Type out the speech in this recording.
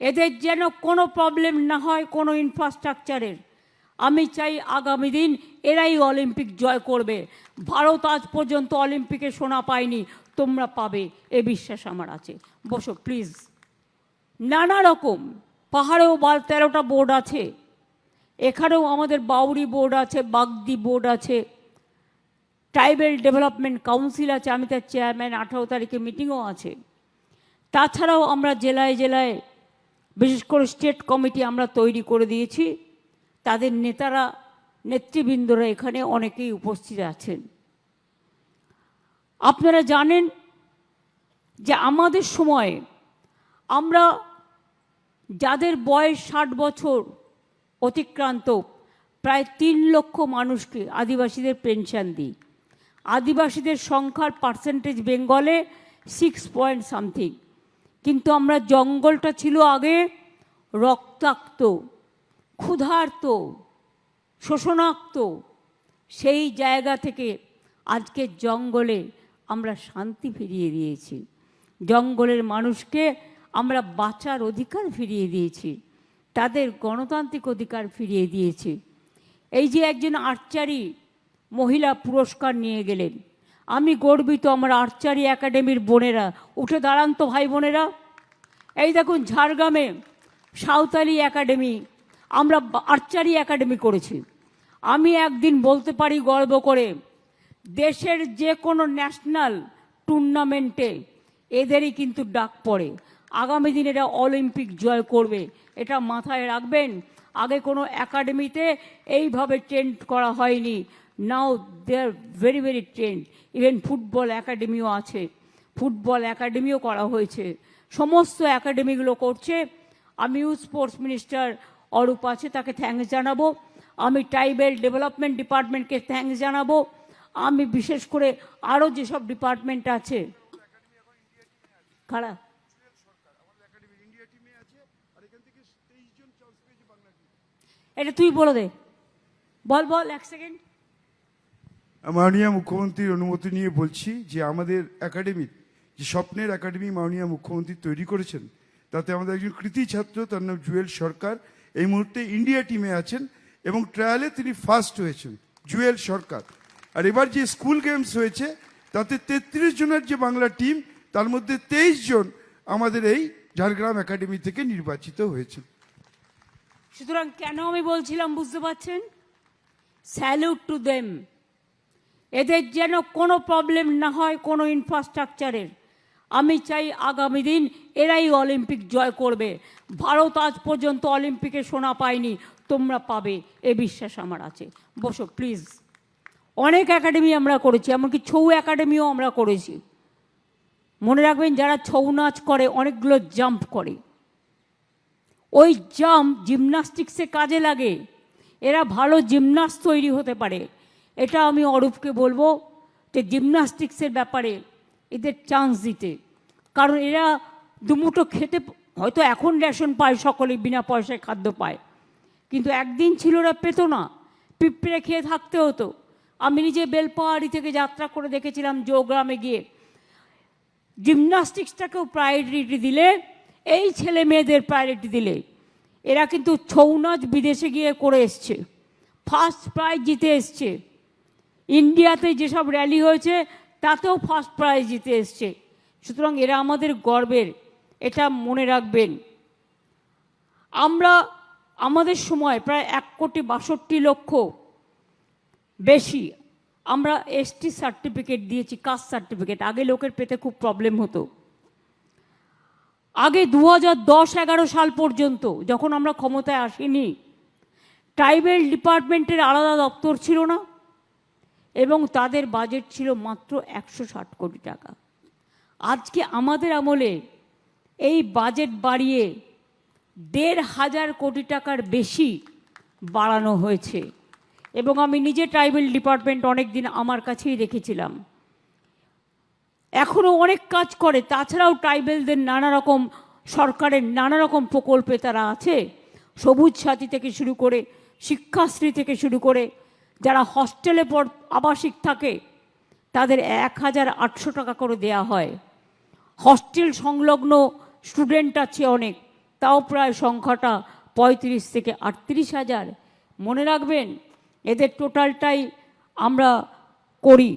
এদের যেন কোনো প্রবলেম না হয় কোনো ইনফ্রাস্ট্রাকচারের আমি চাই আগামী দিন এরাই অলিম্পিক জয় করবে। ভারত আজ পর্যন্ত অলিম্পিকে সোনা পায়নি, তোমরা পাবে, এ বিশ্বাস আমার আছে। বসো প্লিজ নানা রকম, পাহাড়েও বাল তেরোটা বোর্ড আছে। এখানেও আমাদের বাউরি বোর্ড আছে, বাগদি বোর্ড আছে। ট্রাইবেল ডেভেলপমেন্ট কাউন্সিল আছে, আমি তার চেয়ারম্যান আঠারো তারিখে মিটিংও আছে। তাছাড়াও আমরা জেলায় জেলায় বিশেষ করে স্টেট কমিটি আমরা তৈরি করে দিয়েছি। তাদের নেতারা, নেতৃবৃন্দরা এখানে অনেকেই উপস্থিত আছেন। আপনারা জানেন যে আমাদের সময়ে আমরা যাদের বয়স ষাট বছর অতিক্রান্ত, প্রায় তিন লক্ষ মানুষকে আদিবাসীদের পেনশন দিই। আদিবাসীদের সংখ্যার পার্সেন্টেজ বেঙ্গলে সিক্স পয়েন্ট সামথিং কিন্তু আমরা জঙ্গলটা ছিল আগে রক্তাক্ত, ক্ষুধার্ত, শোষণাক্ত। সেই জায়গা থেকে আজকে জঙ্গলে আমরা শান্তি ফিরিয়ে দিয়েছি। জঙ্গলের মানুষকে আমরা বাঁচার অধিকার ফিরিয়ে দিয়েছি, তাদের গণতান্ত্রিক অধিকার ফিরিয়ে দিয়েছি। এই যে একজন আর্চারি মহিলা পুরস্কার নিয়ে গেলেন আমি গর্বিত আমার আর্চারি একাডেমির বোনেরা। উঠে দাঁড়ান তো ভাই বোনেরা। এই দেখুন, ঝাড়গ্রামে সাঁওতালি একাডেমি, আমরা আর্চারি একাডেমি করেছি। আমি একদিন বলতে পারি গর্ব করে, দেশের যে কোনো ন্যাশনাল টুর্নামেন্টে এদেরই কিন্তু ডাক পড়ে। আগামী দিন এরা অলিম্পিক জয় করবে, এটা মাথায় রাখবেন। আগে কোনো একাডেমিতে এইভাবে ট্রেন্ড করা হয়নি। Now they are very very trained even football একাডেমিও আছে। ফুটবল একাডেমিও করা হয়েছে। সমস্ত একাডেমিগুলো করছে। আমিও স্পোর্টস মিনিস্টার অরূপ আছে, তাকে থ্যাঙ্কস জানাব। আমি ট্রাইবেল ডেভেলপমেন্ট ডিপার্টমেন্টকে থ্যাঙ্কস জানাব। আমি বিশেষ করে আরও যেসব ডিপার্টমেন্ট আছে। খারাপ এটা তুই বলে দে। বল বল, এক সেকেন্ড মাননীয় মুখ্যমন্ত্রীর অনুমতি নিয়ে বলছি যে আমাদের একাডেমির যে স্বপ্নের একাডেমি মাননীয় মুখ্যমন্ত্রী তৈরি করেছেন, তাতে আমাদের একজন কৃতি ছাত্র, তার নাম জুয়েল সরকার, এই মুহূর্তে ইন্ডিয়া টিমে আছেন এবং ট্রায়ালে তিনি ফার্স্ট হয়েছেন, জুয়েল সরকার। আর এবার যে স্কুল গেমস হয়েছে, তাতে তেত্রিশ জনের যে বাংলা টিম তার মধ্যে তেইশ জন আমাদের এই ঝাড়গ্রাম একাডেমি থেকে নির্বাচিত হয়েছে। সুতরাং কেন আমি বলছিলাম, বুঝতে পারছেন? স্যালুট টু দেম এদের যেন কোনো প্রবলেম না হয় কোনো ইনফ্রাস্ট্রাকচারের আমি চাই আগামী দিন এরাই অলিম্পিক জয় করবে। ভারত আজ পর্যন্ত অলিম্পিকে সোনা পায়নি, তোমরা পাবে, এ বিশ্বাস আমার আছে। বসো প্লিজ অনেক একাডেমি আমরা করেছি, এমনকি ছৌ একাডেমিও আমরা করেছি। মনে রাখবেন, যারা ছৌ নাচ করে, অনেকগুলো জাম্প করে। ওই জাম্প জিমনাস্টিক্সে কাজে লাগে। এরা ভালো জিমনাস্ট তৈরি হতে পারে। এটা আমি অরূপকে বলব যে জিমনাস্টিক্সের ব্যাপারে এদের চান্স দিতে। কারণ এরা দুমুটো খেতে হয়তো এখন রেশন পায় সকলে বিনা পয়সায় খাদ্য পায়। কিন্তু একদিন ছিল ওরা পেত না। পিঁপড়ে খেয়ে থাকতে হতো। আমি নিজে বেলপাহাড়ি থেকে যাত্রা করে দেখেছিলাম জোগ্রামে গিয়ে। জিমনাস্টিক্সটাকেও প্রায়োরিটি দিলে, এই ছেলে মেয়েদের প্রায়োরিটি দিলে। এরা কিন্তু ছৌ নাচ বিদেশে গিয়ে করে এসছে। ফার্স্ট প্রাইজ জিতে এসছে। ইন্ডিয়াতে যেসব র্যালি হয়েছে, তাতেও ফার্স্ট প্রাইজ জিতে এসছে। সুতরাং এরা আমাদের গর্বের, এটা মনে রাখবেন। আমরা, আমাদের সময় প্রায় এক কোটি বাষট্টি লক্ষ বেশি আমরা এসটি সার্টিফিকেট দিয়েছি কাস্ট সার্টিফিকেট আগে লোকের পেতে খুব প্রবলেম হতো। আগে দু হাজার দশ এগারো সাল পর্যন্ত যখন আমরা ক্ষমতায় আসিনি ট্রাইবেল ডিপার্টমেন্টের আলাদা দপ্তর ছিল না। এবং তাদের বাজেট ছিল মাত্র একশো ষাট কোটি টাকা। আজকে আমাদের আমলে এই বাজেট বাড়িয়ে দেড় হাজার কোটি টাকার বেশি বাড়ানো হয়েছে। এবং আমি নিজে ট্রাইবেল ডিপার্টমেন্ট অনেক দিন আমার কাছেই রেখেছিলাম। এখনও অনেক কাজ করে, তাছাড়াও ট্রাইবেলদের নানা রকম, সরকারের নানা রকম প্রকল্পে তারা আছে। সবুজ সাথী থেকে শুরু করে, শিক্ষাশ্রী থেকে শুরু করে যারা হস্টেলে পর আবাসিক থাকে, তাদের এক হাজার আটশো টাকা করে দেয়া হয়। হস্টেল সংলগ্ন স্টুডেন্ট আছে অনেক, তাও প্রায় সংখ্যাটা পঁয়ত্রিশ থেকে আটত্রিশ হাজার। মনে রাখবেন, এদের টোটালটাই আমরা করি।